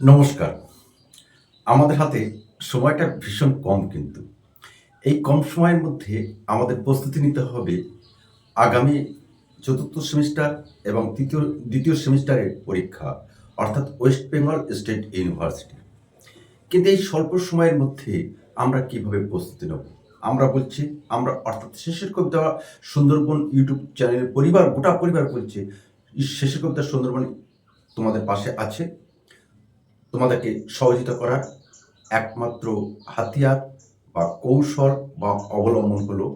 নমস্কার। আমাদের হাতে সময়টা ভীষণ কম কিন্তু। এই কম সময়ের মধ্যে আমাদের প্রস্তুতি নিতে হবে আগামী চতুর্থ সেমিস্টার এবং তৃতীয়, দ্বিতীয় সেমিস্টারের পরীক্ষা, অর্থাৎ ওয়েস্ট বেঙ্গল স্টেট ইউনিভার্সিটি। কিন্তু এই স্বল্প সময়ের মধ্যে আমরা কীভাবে প্রস্তুতি নেব? আমরা বলছি, আমরা অর্থাৎ শেষের কবিতা সুন্দরবন ইউটিউব চ্যানেলের পরিবার, গোটা পরিবার বলছে, শেষের কবিতা সুন্দরবন তোমাদের পাশে আছে। তোমাদেরকে সহযোগিতা করার একমাত্র হাতিয়ার বা কৌশল বা অবলম্বন হলো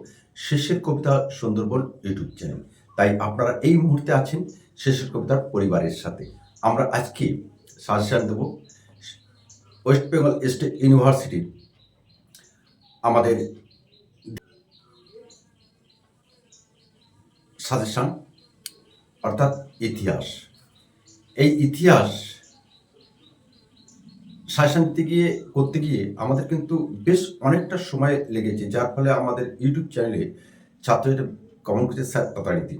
শেষের কবিতা সুন্দরবন ইউটিউব চ্যানেল। তাই আপনারা এই মুহূর্তে আছেন শেষের কবিতার পরিবারের সাথে। আমরা আজকে সাজেশন দেব ওয়েস্ট বেঙ্গল স্টেট ইউনিভার্সিটির আমাদের সাজেশন, অর্থাৎ ইতিহাস। এই ইতিহাস সাজেশন দিতে গিয়ে করতে গিয়ে আমাদের কিন্তু বেশ অনেকটা সময় লেগেছে, যার ফলে আমাদের ইউটিউব চ্যানেলে ছাত্রদের কমেন্ট করছে স্যার তাড়াতাড়ি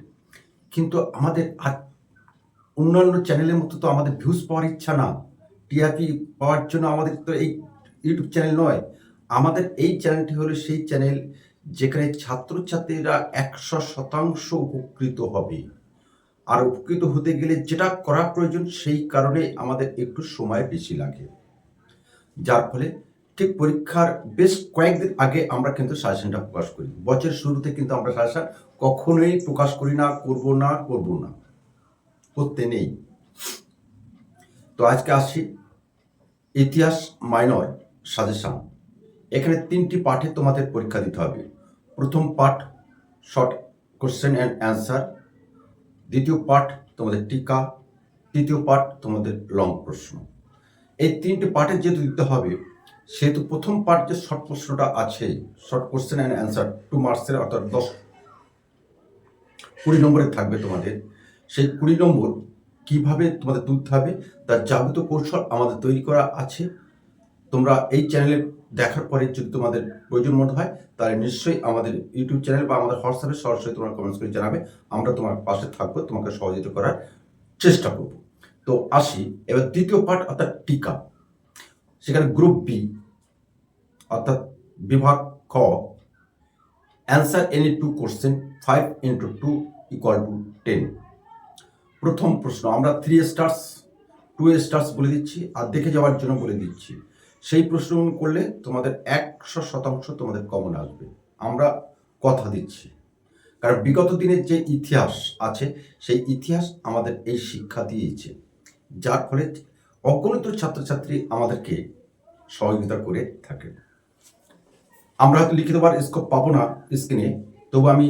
কিন্তু আমাদের আর অন্যান্য চ্যানেলের মতো তো আমাদের ভিউজ পাওয়ার ইচ্ছা না। টিআরপি পাওয়ার জন্য আমাদের তো এই ইউটিউব চ্যানেল নয়। আমাদের এই চ্যানেলটি হলো সেই চ্যানেল যেখানে ছাত্রছাত্রীরা একশো শতাংশ উপকৃত হবে। আর উপকৃত হতে গেলে যেটা করা প্রয়োজন সেই কারণে আমাদের একটু সময় বেশি লাগে। যার ফলে ঠিক পরীক্ষার বেশ কয়েকদিন আগে আমরা কিন্তু সাজেশনটা প্রকাশ করি। বছরের শুরুতে কিন্তু আমরা সাজেশন কখনোই প্রকাশ করি না, করব না করব না। করতে নেই। তো আজকে আসি ইতিহাস মাইনর সাজেশন। এখানে তিনটি পাঠে তোমাদের পরীক্ষা দিতে হবে। প্রথম পাঠ, শর্ট কোশ্চেন অ্যান্ড অ্যান্সার। দ্বিতীয় পাঠ, তোমাদের টিকা। তৃতীয় পাঠ, তোমাদের লং প্রশ্ন। এই তিনটে পার্টে যেহেতু দিতে হবে, সেহেতু প্রথম পার্ট যে শর্ট প্রশ্নটা আছে short question and answer two মার্কসের অর্থাৎ দশ কুড়ি নম্বরে থাকবে তোমাদের। সেই কুড়ি নম্বর কীভাবে তোমাদের তুলতে হবে, তার যাবতীয় কৌশল আমাদের তৈরি করা আছে। তোমরা এই চ্যানেলে দেখার পরে যদি তোমাদের প্রয়োজন মনে হয়, তাহলে নিশ্চয়ই আমাদের ইউটিউব চ্যানেল বা আমাদের হোয়াটসঅ্যাপে সরাসরি তোমার কমেন্টস করে জানাবে। আমরা তোমার পাশে থাকব, তোমাকে সহযোগিতা করার চেষ্টা করব। তো আসি। এবার দ্বিতীয় পার্ট অর্থাৎ টিকা। সেখানে গ্রুপ বি অর্থাৎ বিভাগ খ answer any two question five into two equal to ten প্রথম প্রশ্ন, আমরা থ্রি স্টার্স টু স্টার্স বলে দিচ্ছি আর দেখে যাওয়ার জন্য বলে দিচ্ছি। সেই প্রশ্ন করলে তোমাদের একশো শতাংশ তোমাদের কমন আসবে। আমরা কথা দিচ্ছি। কারণ বিগত দিনের যে ইতিহাস আছে, সেই ইতিহাস আমাদের এই শিক্ষা দিয়েছে। যার ফলে অগণিত ছাত্রছাত্রী আমাদেরকে সহযোগিতা করে থাকে। আমরা হয়তো লিখিত বার স্কোপ পাবো না স্ক্রিনে তবু আমি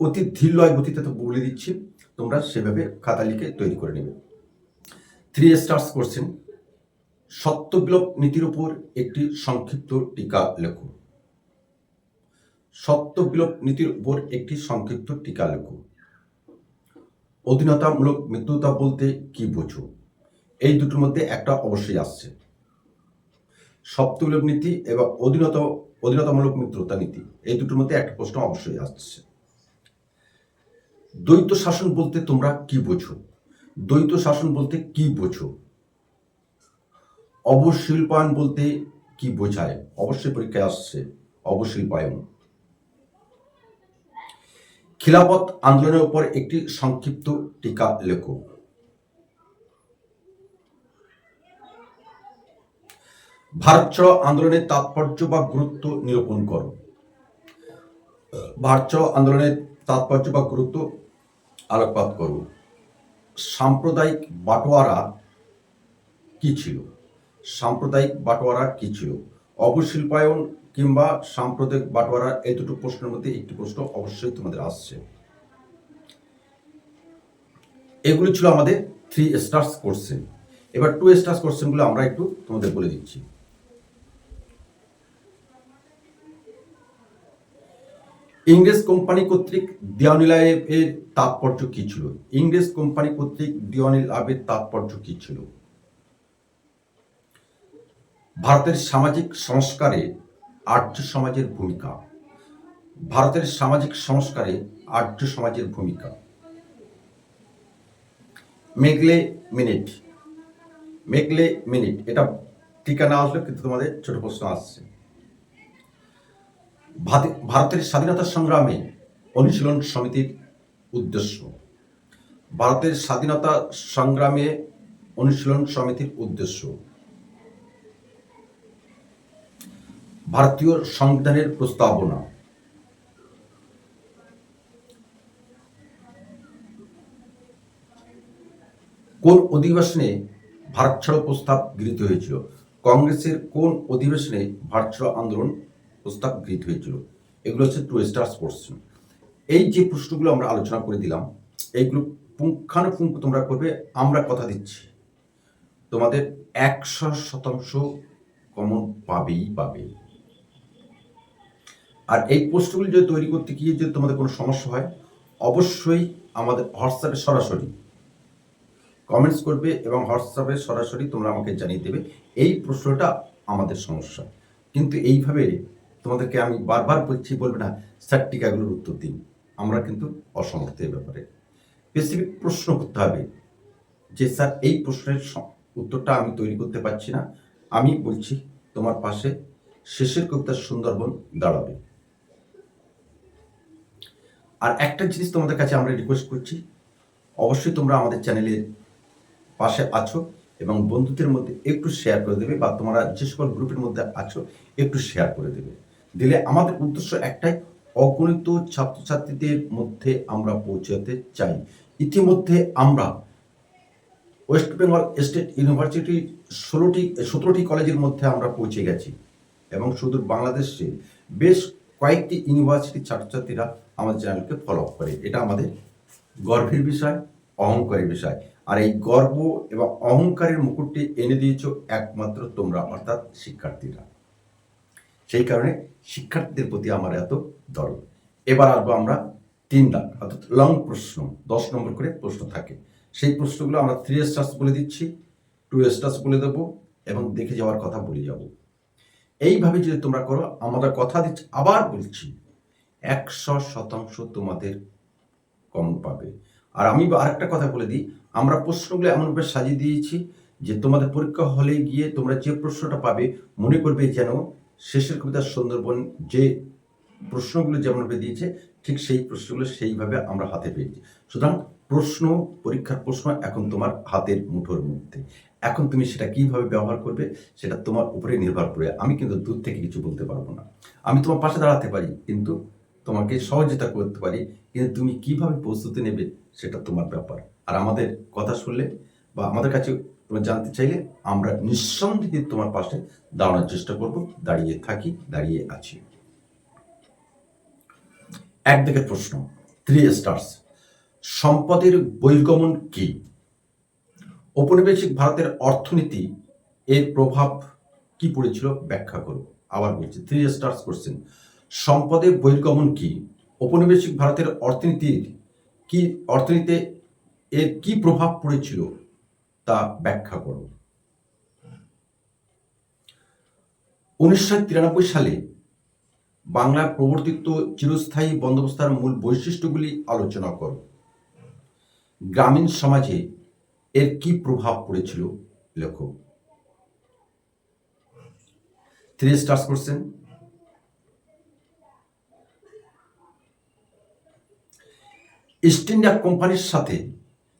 অতি ধীরলয় গতিতে তো বলে দিচ্ছি, তোমরা সেভাবে খাতা লিখে তৈরি করে নেবে। থ্রি স্টার্স করছেন সত্য বিলোপ নীতির উপর একটি সংক্ষিপ্ত টিকা লেখো। সত্য বিলোপ নীতির উপর একটি সংক্ষিপ্ত টিকা লেখো। অধীনতামূলক মৃত্যুতা বলতে কি বোঝো? এই দুটোর মধ্যে একটা অবশ্যই আসছে। সপ্তবিলোপ নীতি এবং অধীনত, অধীনতামূলক মিত্রতা নীতি, এই দুটোর মধ্যে একটা প্রশ্ন অবশ্যই আসছে। দ্বৈত শাসন বলতে তোমরা কি বোঝো? দ্বৈত শাসন বলতে কি বোঝো? অবশিল্পায়ন বলতে কি বোঝায়? অবশ্যই পরীক্ষায় আসছে, অবশিল্পায়ন। খিলাফত আন্দোলনের উপর একটি সংক্ষিপ্ত টিকা লেখো। ভারত ছাড়ো আন্দোলনের তাৎপর্য বা গুরুত্ব নিরূপণ করো। ভারত ছাড়ো আন্দোলনের তাৎপর্য বা গুরুত্ব আলোকপাত করো। সাম্প্রদায়িক বাটোয়ারা কি ছিল? সাম্প্রদায়িক বাটোয়ারা কি ছিল? অবশিল্পায়ন কিংবা সাম্প্রদায়িক বাটোয়ারা এই দুটো প্রশ্নের মধ্যে একটি প্রশ্ন অবশ্যই তোমাদের আসছে। এগুলো ছিল আমাদের থ্রি স্টার্স কোশ্চেন এবার টু স্টার্স কোশ্চেনগুলো আমরা একটু তোমাদের বলে দিচ্ছি। ইংরেজ কোম্পানি কর্তৃক দেওয়ানি লাভের তাৎপর্য কি ছিল? ইংরেজ কোম্পানি কর্তৃক দেওয়ানি লাভের তাৎপর্য কি ছিল? ভারতের সামাজিক সংস্কারে আর্য সমাজের ভূমিকা। ভারতের সামাজিক সংস্কারে আর্য সমাজের ভূমিকা। মেঘলে মিনিট। মেঘলে মিনিট। এটা টিকা না আসলে কিন্তু তোমাদের ছোট প্রশ্ন আসছে। ভারতের স্বাধীনতা সংগ্রামে অনুশীলন সমিতির উদ্দেশ্য। ভারতের স্বাধীনতা সংগ্রামে অনুশীলন সমিতির উদ্দেশ্য। ভারতীয় সংবিধানের প্রস্তাবনা। কোন অধিবেশনে ভারত ছাড়ো প্রস্তাব গৃহীত হয়েছিল? কংগ্রেসের কোন অধিবেশনে ভারত ছাড়ো আন্দোলন প্রস্তাব গৃহীত হয়েছিল? এগুলো হচ্ছে টু স্টার্স কোশ্চেন এই যে প্রশ্নগুলো আমরা আলোচনা করে দিলাম, এইগুলো পুঙ্খানুপুঙ্খ তোমরা করবে, আমরা কথা দিচ্ছি। তোমাদের একশো শতাংশ কমন পাবেই পাবে। আর এই প্রশ্নগুলি যদি তৈরি করতে গিয়ে যদি তোমাদের কোনো সমস্যা হয়, অবশ্যই আমাদের হোয়াটসঅ্যাপে সরাসরি কমেন্টস করবে এবং হোয়াটসঅ্যাপে সরাসরি তোমরা আমাকে জানিয়ে দেবে, এই প্রশ্নটা আমাদের সমস্যা। কিন্তু এইভাবে তোমাদেরকে আমি বারবার বলছি, বলবে না, স্যার, টিকাগুলোর উত্তর দিন। আমরা কিন্তু অসমর্থ এই ব্যাপারে। স্পেসিফিক প্রশ্ন করতে হবে যে, স্যার, এই প্রশ্নের উত্তরটা আমি তৈরি করতে পারছি না। আমি বলছি, তোমার পাশে শেষের কবিতা সুন্দরবন দাঁড়াবে। আর একটা জিনিস তোমাদের কাছে আমরা রিকোয়েস্ট করছি, অবশ্যই তোমরা আমাদের চ্যানেলের পাশে আছো এবং বন্ধুদের মধ্যে একটু শেয়ার করে দেবে বা তোমরা যে সকল গ্রুপের মধ্যে আছো একটু শেয়ার করে দেবে। দিলে আমাদের উদ্দেশ্য একটাই, অগণিত ছাত্রছাত্রীদের মধ্যে আমরা পৌঁছাতে চাই। ইতিমধ্যে আমরা ওয়েস্ট বেঙ্গল স্টেট ইউনিভার্সিটি ষোলোটি, সতেরোটি কলেজের মধ্যে আমরা পৌঁছে গেছি এবং শুধু বাংলাদেশে, বেশ কয়েকটি ইউনিভার্সিটির ছাত্রছাত্রীরা আমাদের চ্যানেলকে ফলো আপ করে। এটা আমাদের গর্বের বিষয়, অহংকারের বিষয়। আর এই গর্ব এবং অহংকারের মুকুটটি এনে দিয়েছ একমাত্র তোমরা, অর্থাৎ শিক্ষার্থীরা। সেই কারণে শিক্ষার্থীদের প্রতি আমার এত দরদ। এবার আসব আমরা তিন দাগ, অর্থাৎ লং প্রশ্ন, দশ নম্বর করে প্রশ্ন থাকে। সেই প্রশ্নগুলো আমরা থ্রি স্টার্স বলে দিচ্ছি টু স্টার্স বলে দেবো এবং দেখে যাওয়ার কথা বলে যাব। এইভাবে যদি তোমরা করো আমাদের কথা দিচ্ছি, আবার বলছি, একশো শতাংশ তোমাদের কম পাবে। আর আমি আরেকটা কথা বলে দিই, আমরা প্রশ্নগুলো এমনভাবে সাজিয়ে দিয়েছি যে তোমাদের পরীক্ষা হলে গিয়ে তোমরা যে প্রশ্নটা পাবে, মনে করবে যেন শেষের কবিতা সুন্দরবন যে প্রশ্নগুলো যেমনভাবে দিয়েছে, ঠিক সেই প্রশ্নগুলো সেইভাবে আমরা হাতে পেয়েছি। সুতরাং প্রশ্ন, পরীক্ষার প্রশ্ন এখন তোমার হাতের মুঠোর মধ্যে। এখন তুমি সেটা কীভাবে ব্যবহার করবে, সেটা তোমার উপরে নির্ভর করে। আমি কিন্তু দূর থেকে কিছু বলতে পারব না। আমি তোমার পাশে দাঁড়াতে পারি, কিন্তু তোমাকে সহযোগিতা করতে পারি, কিন্তু তুমি কীভাবে প্রস্তুতি নেবে সেটা তোমার ব্যাপার। আর আমাদের কথা শুনলে বা আমাদের কাছে তুমি জানতে চাইলে আমরা নিঃসন্দেহে তোমার পাশে দাঁড়ানোর চেষ্টা করব, দাঁড়িয়ে থাকি, দাঁড়িয়ে আছি। একদিকে প্রশ্ন থ্রি স্টার্স সম্পদের বহির্গমন কি? ঔপনিবেশিক ভারতের অর্থনীতি এর প্রভাব কি পড়েছিল? ব্যাখ্যা করব। আবার বলছি থ্রি স্টার্স কোশ্চেন সম্পদের বহির্গমন কি? ঔপনিবেশিক ভারতের অর্থনীতির কি, অর্থনীতিতে এর কি প্রভাব পড়েছিল? তা ব্যাখ্যা করো উনিশশো তিরানব্বই সালে বাংলা প্রবর্তিত চিরস্থায়ী বন্দোবস্তার মূল বৈশিষ্ট্যগুলি আলোচনা করো। গ্রামীণ সমাজে এর কি প্রভাব পড়েছিল? লেখো। থ্রি স্টার্স করছেন ইস্ট ইন্ডিয়া কোম্পানির সাথে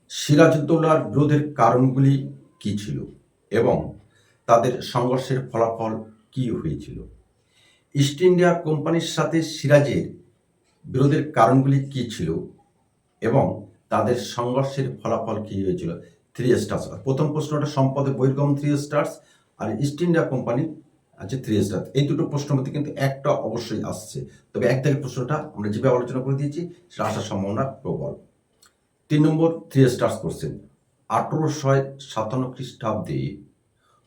সিরাজউদ্দৌলার বিরোধের কারণগুলি কি ছিল এবং তাদের সংঘর্ষের ফলাফল কি হয়েছিল? ইস্ট ইন্ডিয়া কোম্পানির সাথে সিরাজের বিরোধের কারণগুলি কি ছিল এবং তাদের সংঘর্ষের ফলাফল কি হয়েছিল? থ্রি স্টার্স প্রথম প্রশ্নটা, সম্পদে বহির্গমন থ্রি স্টার্স আর ইস্ট ইন্ডিয়া কোম্পানি আছে থ্রি স্টার এই দুটো প্রশ্নের মধ্যে কিন্তু একটা অবশ্যই আসছে। তবে এক থেকে প্রশ্নটা আমরা যেভাবে আলোচনা করে দিয়েছি, সেটা আসার সম্ভাবনা প্রবল। তিন নম্বর থ্রি স্টার্স করছেন আঠেরোশো সাতান্ন খ্রিস্টাব্দে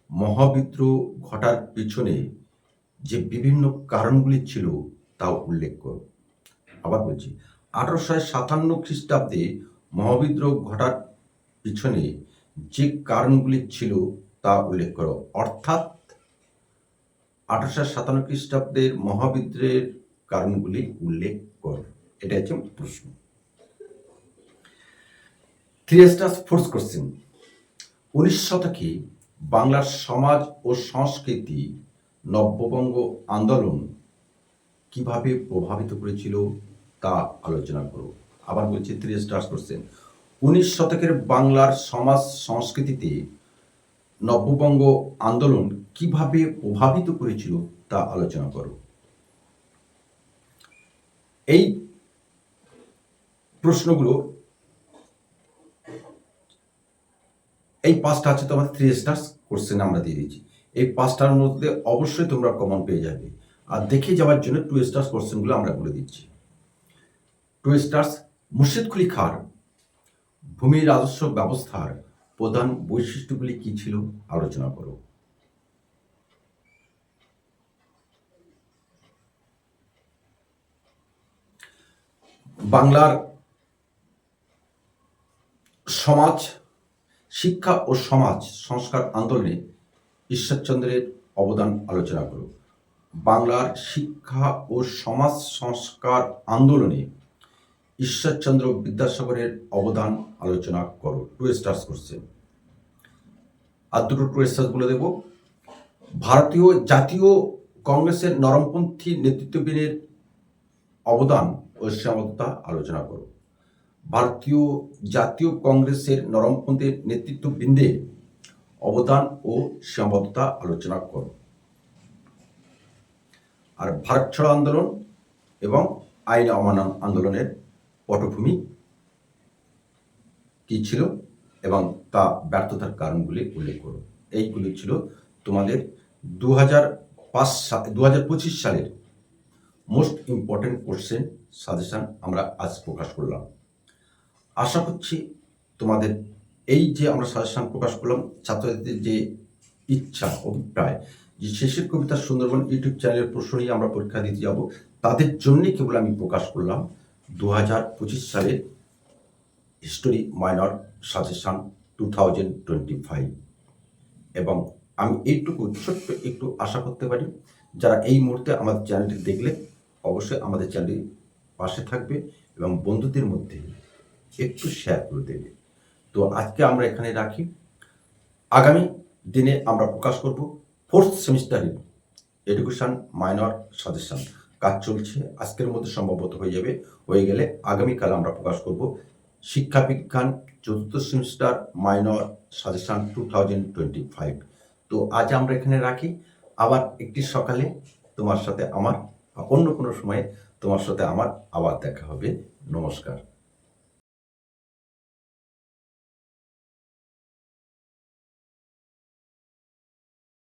মহাবিদ্রোহ ঘটার পিছনে যে বিভিন্ন কারণগুলি ছিল তাও উল্লেখ করো। আবার বলছি, আঠারোশো সাতান্ন খ্রিস্টাব্দে মহাবিদ্রোহ ঘটার পিছনে যে কারণগুলি ছিল তা উল্লেখ করো। অর্থাৎ আঠারোশো সাতান্ন খ্রিস্টাব্দের মহাবিদ্রোহের কারণগুলি উল্লেখ করো। এটা হচ্ছে প্রশ্ন। থ্রি ফোর্স কোশ্চেন উনিশ শতকে বাংলার সমাজ ও সংস্কৃতি নব্যবঙ্গ আন্দোলন কীভাবে প্রভাবিত করেছিল তা আলোচনা করব আবার বলছি থ্রি স্টার্স করছেন। উনিশ শতকের বাংলার সমাজ সংস্কৃতিতে নব্যবঙ্গ আন্দোলন কীভাবে প্রভাবিত করেছিল তা আলোচনা করো। এই প্রশ্নগুলো, এই পাঁচটা আছে তোমার থ্রি স্টার্স কোশ্চেন আমরা দিয়ে দিয়েছি। এই পাঁচটার মধ্যে অবশ্যই তোমরা কমন পেয়ে যাবে। আর দেখে যাওয়ার জন্য টু স্টার্স কোশ্চেনগুলো আমরা বলে দিচ্ছি। টু স্টার্স মুর্শিদকুলি খার ভূমি রাজস্ব ব্যবস্থার প্রধান বৈশিষ্ট্যগুলি কি ছিল? আলোচনা করো। বাংলার সমাজ, শিক্ষা ও সমাজ সংস্কার আন্দোলনে ঈশ্বরচন্দ্রের অবদান আলোচনা করো। বাংলার শিক্ষা ও সমাজ সংস্কার আন্দোলনে ঈশ্বরচন্দ্র বিদ্যাসাগরের অবদান আলোচনা করো। টু স্টার্স করছেন আর দুটো টু স্টার্স বলে দেব। ভারতীয় জাতীয় কংগ্রেসের নরমপন্থী নেতৃত্ববিদের অবদান ও সীমাবদ্ধতা আলোচনা করো। ভারতীয় জাতীয় কংগ্রেসের নরমপন্থীর নেতৃত্ববৃন্দের অবদান ও সীমাবদ্ধতা আলোচনা করো। আর ভারত ছাড়ো আন্দোলন এবং আইন অমান্য আন্দোলনের পটভূমি কি ছিল এবং তা ব্যর্থতার কারণগুলি উল্লেখ করো এইগুলি ছিল তোমাদের দু হাজার পাঁচ দু হাজার পঁচিশ সালের মোস্ট ইম্পর্টেন্ট কোশ্চেন সাজেশন আমরা আজ প্রকাশ করলাম। আশা করছি তোমাদের এই যে আমরা সাজেশন প্রকাশ করলাম, ছাত্রছাত্রীদের যে ইচ্ছা, অভিপ্রায়, যে শেষের কবিতা সুন্দরবন ইউটিউব চ্যানেলের প্রশ্ন নিয়ে আমরা পরীক্ষা দিতে যাব, তাদের জন্যই কেবল আমি প্রকাশ করলাম। দু হাজার পঁচিশ সালের history minor suggestion two thousand twenty five. এবং আমি এইটুকু ছোট্ট একটু আশা করতে পারি, যারা এই মুহূর্তে আমাদের চ্যানেলটি দেখলে অবশ্যই আমাদের চ্যানেলটি পাশে থাকবে এবং বন্ধুদের মধ্যে একটু শেয়ার করে দেবে। তো আজকে আমরা এখানে রাখি। আগামী দিনে আমরা প্রকাশ করব ফোর্থ সেমিস্টারের এডুকেশন মাইনর সাজেশন কাজ চলছে, আজকের মধ্যে সম্ভবত হয়ে যাবে। হয়ে গেলে আগামীকাল আমরা প্রকাশ করব শিক্ষা বিজ্ঞান চতুর্থ semester minor suggestion two thousand twenty five. তো আজ আমরা এখানে রাখি। আবার একটি সকালে তোমার সাথে আমার অন্য কোনো সময়ে তোমার সাথে আমার আবার দেখা হবে। নমস্কার।